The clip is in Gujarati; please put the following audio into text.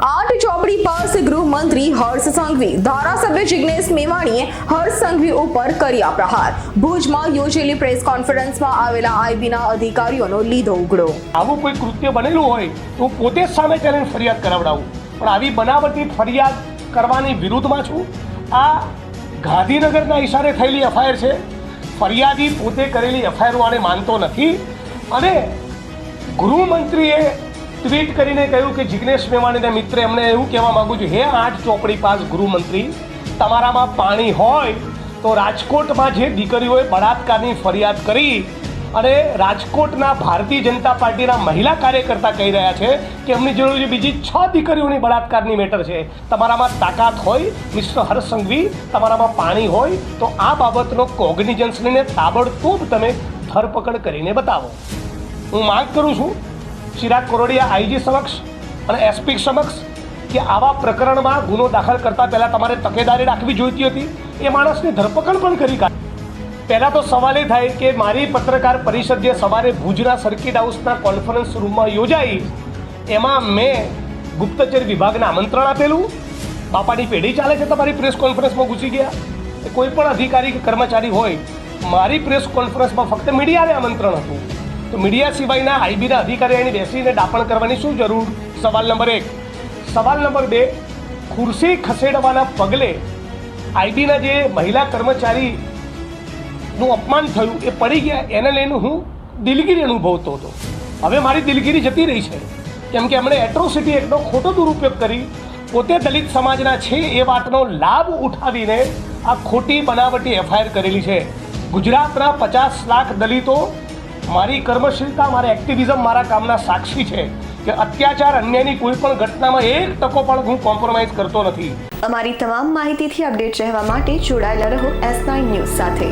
આઠ ચોપડી પાસ ગૃહમંત્રી હર્ષ સંઘવી, ધારાસભ્ય જિગ્નેશ મેવાણીએ હર્ષ સંઘવી ઉપર કર્યા પ્રહાર. ભુજમાં યોજેલી પ્રેસ કોન્ફરન્સમાં આવેલા આઈબીના અધિકારીઓનો લીધો ઉઘડો. આવું કોઈ કૃત્ય બનેલું હોય તો પોતે સામે તેને ફરિયાદ કરાવડાવું. પણ આવી બનાવટી ફરિયાદ કરવાની વિરુદ્ધમાં છું. આ ગાંધીનગરના ઈશારે થયેલી એફઆઈઆર છે. ફરિયાદી પોતે કરેલી એફઆઈઆર આને માનતો નથી. અને ગૃહમંત્રીએ ટ્વીટ કરીને કહ્યું કે જિગ્નેશ મેવાણીના મિત્રે એમને એવું કહેવા માંગુ છું, હે આઠ ચોપડી પાસ ગૃહમંત્રી, તમારામાં પાણી હોય તો રાજકોટમાં જે દીકરીઓએ બળાત્કારની ફરિયાદ કરી અને રાજકોટના ભારતીય જનતા પાર્ટીના મહિલા કાર્યકર્તા કહી રહ્યા છે કે એમની છે બીજી છ દીકરીઓની બળાત્કારની મેટર છે. તમારામાં તાકાત હોય, મિસ્ટર હર્ષ તમારામાં પાણી હોય, તો આ બાબતનો કોગ્નિજન્સ લઈને તાબડતોબ તમે ધરપકડ કરીને બતાવો. હું માંગ કરું છું ચિરાગ કોરોડિયા આઈજી સમક્ષ અને એસપી સમક્ષ કે આવા પ્રકરણમાં ગુનો દાખલ કરતા પહેલાં તમારે તકેદારી રાખવી જોઈતી હતી? એ માણસની ધરપકડ પણ કરી કાઢી. પહેલાં તો સવાલ એ થાય કે મારી પત્રકાર પરિષદ જે સવારે ભુજના સર્કિટ હાઉસના કોન્ફરન્સ રૂમમાં યોજાઈ, એમાં મેં ગુપ્તચર વિભાગને આમંત્રણ આપેલું. બાપાની પેઢી ચાલે છે તમારી પ્રેસ કોન્ફરન્સમાં ઘૂસી ગયા. કોઈ પણ અધિકારી કે કર્મચારી હોય, મારી પ્રેસ કોન્ફરન્સમાં ફક્ત મીડિયાને આમંત્રણ હતું. તો મીડિયા સિવાયના આઈબીના અધિકારી અહીં બેસીને દાપણ કરવાની શું જરૂર? સવાલ નંબર એક. સવાલ નંબર બે. ખુરશી ખસેડવાના પગલે આઈબીના જે મહિલા કર્મચારીનું અપમાન થયું એ પડી ગયા. એને લઈને હું દિલગીરી અનુભવતો હતો. હવે મારી દિલગીરી જતી રહી છે. કેમ કે એમણે એટ્રોસિટી એક્ટનો ખોટો દુરુપયોગ કરી, પોતે દલિત સમાજના છે એ વાતનો લાભ ઉઠાવીને આ ખોટી બનાવટી એફઆઈઆર કરેલી છે. ગુજરાતના પચાસ લાખ દલિતો મારી કર્મશીલતા, મારા એક્ટિવિઝમ મારા કામના સાક્ષી છે કે અત્યાચાર અન્યની કોઈ પણ ઘટનામાં એક ટકો પણ હું કોમ્પ્રોમાઇઝ કરતો નથી. અમારી તમામ માહિતીથી અપડેટ રહેવા માટે જોડાયેલા રહો એસ નાઇન ન્યૂઝ સાથે.